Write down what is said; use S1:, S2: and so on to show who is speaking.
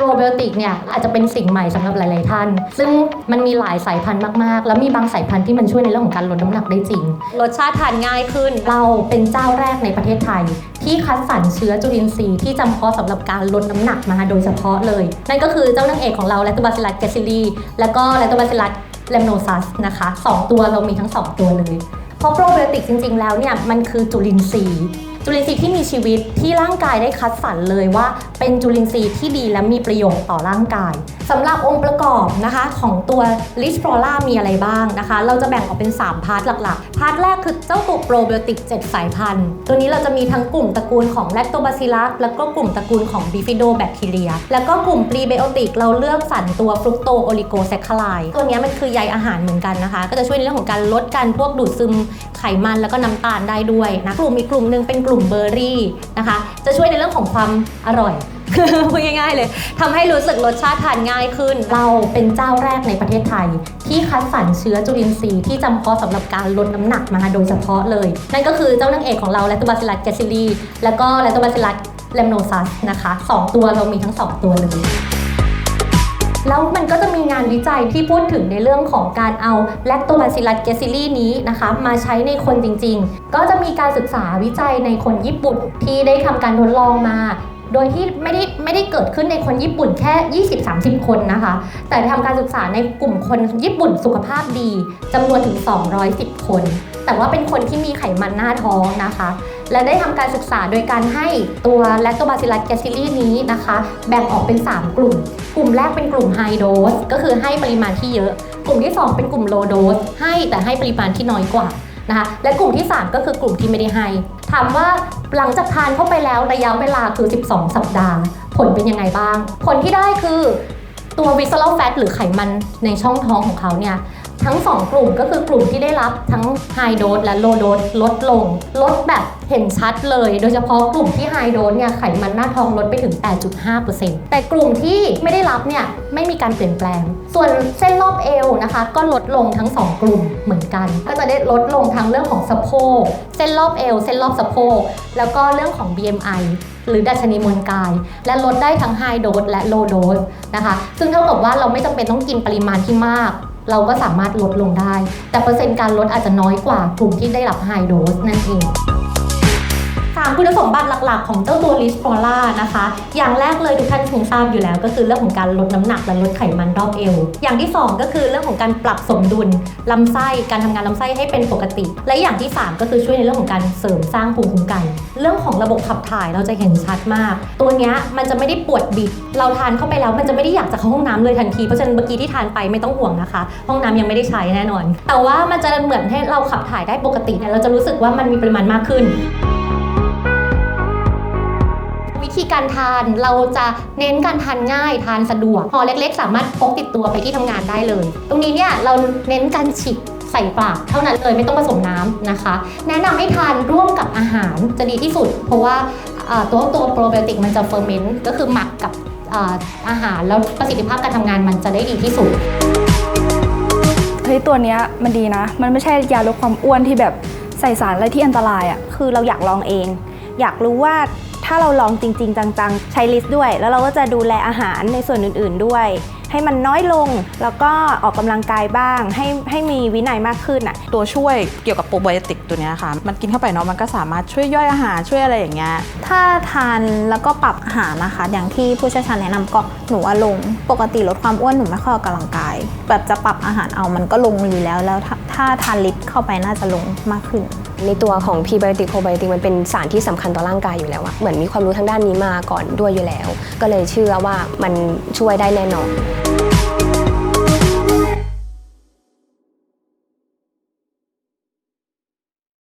S1: โปรไบโอติกเนี่ยอาจจะเป็นสิ่งใหม่สำหรับหลาย ๆ ท่าน ซึ่งมันมีหลายสายพันธุ์มาก ๆ แล้วมีบางสายพันธุ์ที่มันช่วยในเรื่องของการลดน้ำหนักได้จริง รสชาติทานง่ายขึ้น เราเป็นเจ้าแรกในประเทศไทย ที่คัดสรรเชื้อจุลินทรีย์ที่จำเพาะสำหรับการลดน้ำหนักมาโดยเฉพาะเลย นั่นก็คือเจ้านางเอกของเราแลคโตบาซิลัสแกซิลีแล้วก็แลคโตบาซิลัสเลมโนซัสนะคะสองตัวเรามีทั้งสองตัวเลย เพราะโปรไบโอติกจริง ๆ แล้วเนี่ยมันคือจุลินทรีย์ จุลินทรีย์ที่มีชีวิตที่ร่างกายได้คัดสรรเลยว่า เป็นจุลินทรีย์ที่ดีและมีประโยชน์ต่อร่างกายสำหรับองค์ประกอบนะคะของตัวลิสโ f รล่ามีอะไรบ้างนะคะ เราจะแบ่งออกเป็น 3 พาร์ทหลักๆ พาร์ทแรกคือเจ้าตัวโปรไบโอติก 7 สายพันธุ์ ตัวนี้เราจะมีทั้งกลุ่มตระกูลของแลคโตบาซิลัสแล้วก็กลุ่มตระกูลของบิฟิโดแบคทีเรีย แล้วก็กลุ่มปรีไบโอติกเราเลือกสรรตัวฟรุกโตโอลิโกแซคคาไลตัวนี้มันคือใยอาหารเหมือนกันนะคะ ก็จะช่วยในเรื่องของการลดการพวกดูดซึมไขมันแล้วก็น้ำตาลได้ด้วยนะกลุ่มอีกกลุ่มหนึ่งเป็นกลุ่มเบอร์รี่นะคะ จะช่วยในเรื่องของความอร่อยพูดง่ายๆเลยทำให้รู้สึกรสชาติทานง่ายขึ้น เราเป็นเจ้าแรกในประเทศไทย ที่คัดสรรเชื้อจุลินทรีย์ที่จำเพาะสำหรับการลดน้ำหนักมาโดยเฉพาะเลย นั่นก็คือเจ้านางเอกของเราแลคโตบาซิลัสแกซิลีแล้วก็แลคโตบาซิลัสเลมโนซัสนะคะสองตัวเรามีทั้งสองตัวเลย แล้วมันก็จะมีงานวิจัยที่พูดถึงในเรื่องของการเอาแลคโตบาซิลัสเกซิลีนี้นะคะมาใช้ในคนจริงๆ ก็จะมีการศึกษาวิจัยในคนญี่ปุ่นที่ได้ทำการทดลองมาโดยที่ไม่ได้ไม่ได้เกิดขึ้นในคนญี่ปุ่นแค่ 20-30 คนนะคะ แต่ทำการศึกษาในกลุ่มคนญี่ปุ่นสุขภาพดีจำนวนถึง 210 คน แต่ว่าเป็นคนที่มีไขมันหน้าท้องนะคะ และได้ทำการศึกษาโดยการให้ตัวแลคโตบาซิลัสแกซิลีนี้นะคะ แบ่งออกเป็น 3 กลุ่ม กลุ่มแรกเป็นกลุ่มไฮโดสก็คือให้ปริมาณที่เยอะ กลุ่มที่ 2 เป็นกลุ่มโลโดสให้แต่ให้ปริมาณที่น้อยกว่านะคะและกลุ่มที่ 3 ก็คือกลุ่มที่ไม่ได้ให้ถามว่าหลังจากทานเข้าไปแล้วระยะเวลาคือ 12 สัปดาห์ ผลเป็นยังไงบ้าง ผลที่ได้คือ ตัว visceral fat หรือไขมันในช่องท้องของเขาเนี่ยทั้ง 2 กลุ่มก็คือกลุ่มที่ได้รับทั้ง High Dose และ Low Dose ลดลง ลดแบบเห็นชัดเลย โดยเฉพาะกลุ่มที่ High Dose เนี่ยไขมันหน้าท้องลดไปถึง 8.5%แต่กลุ่มที่ไม่ได้รับเนี่ยไม่มีการเปลี่ยนแปลง ส่วนเส้นรอบเอวนะคะ ก็ลดลงทั้ง 2 กลุ่มเหมือนกัน ก็จะได้ลดลงทั้งเรื่องของสะโพกเส้นรอบเอวเส้นรอบสะโพกแล้วก็เรื่องของ BMI หรือดัชนีมวลกาย และลดได้ทั้ง High Dose และ Low Dose นะคะ ซึ่งเท่ากับว่าเราไม่จำเป็นต้องกินปริมาณที่มาก เราก็สามารถลดลงได้ แต่เปอร์เซ็นต์การลดอาจจะน้อยกว่ากลุ่มที่ได้รับ High Dose นั่นเองามคุณสมบัติหลักๆ ของเจ้าตัวลิสโ o ล่านะคะ อย่างแรกเลยทุกท่านคงทราบอยู่แล้ว ก็คือเรื่องของการลดน้ำหนักและลดไขมันรอบเอว อย่างที่ 2 ก็คือเรื่องของการปรับสมดุลลำไส้การทำงานลำไส้ให้เป็นปกติ และอย่างที่ 3 ก็คือช่วยในเรื่องของการเสริมสร้างภูมิคุ้มกัน เรื่องของระบบขับถ่ายเราจะเห็นชัดมาก ตัวนี้มันจะไม่ได้ปวดบิด เราทานเข้าไปแล้วมันจะไม่ได้อยากจะเข้าห้องน้ำเลยทันที เพราะฉะนั้นเมื่อกี้ที่ทานไปไม่ต้องห่วงนะคะ ห้องน้ำยังไม่ได้ใช้แน่นอน แต่ว่ามันจะเหมือนให้เราขับถ่ายได้ปกติเนี่ยเราจะรู้สึกว่ามันมีปริมาณมากขึ้น วิธีการทานเราจะเน้นการทานง่ายทานสะดวกห่อเล็ก ๆ สามารถพกติดตัวไปที่ทำงานได้เลย ตรงนี้เนี่ยเราเน้นการฉีกใส่ปากเท่านั้นเลยไม่ต้องผสมน้ำนะคะ แนะนำให้ทานร่วมกับอาหารจะดีที่สุด เพราะว่าตัวตัวโปรไบโอติกมันจะเฟอร์เมนต์ก็คือหมักกับอาอาหารแล้วประสิทธิภาพการทำงานมันจะได้ดีที่สุด
S2: เฮ้ยตัวเนี้ยมันดีนะ มันไม่ใช่ยาลดความอ้วนที่แบบใส่สารอะไรที่อันตรายอะ่ะ
S3: คือเราอยากลองเอง อยากรู้ว่า ถ้าเราลองจริง ๆ จังๆ ใช้ลิสต์ด้วย แล้วเราก็จะดูแลอาหารในส่วนอื่นๆด้วย ให้มันน้อยลงแล้วก็ออกกำลังกายบ้าง ให้ให้มีวินัยมากขึ้นอะ
S4: ตัวช่วยเกี่ยวกับโปรไบโอติกตัวเนี้ยค่ะ มันกินเข้าไปเนาะมันก็สามารถช่วยย่อยอาหารช่วยอะไรอย่างเงี้ย
S5: ถ้าทานแล้วก็ปรับอาหารนะคะ อย่างที่ผู้เชี่ยวชาญแนะนำก็หนูว่าลง ปกติลดความอ้วนหนูไม่ค่อยออกกำลังกาย แบบจะปรับอาหารเอามันก็ลงอยู่แล้วแล้วถ้าถ้าทานลิตรเข้าไปน่าจะลงมากขึ้น
S6: ในตัวของพรีไบโอติกโ r ไบโอติกมันเป็นสารที่สำคัญต่อร่างกายอยู่แล้วอะเหมือนมีความรู้ทางด้านนี้มาก่อนด้วยอยู่แล้ว ก็เลยเชื่อว่ามันช่วยได้แน่นอน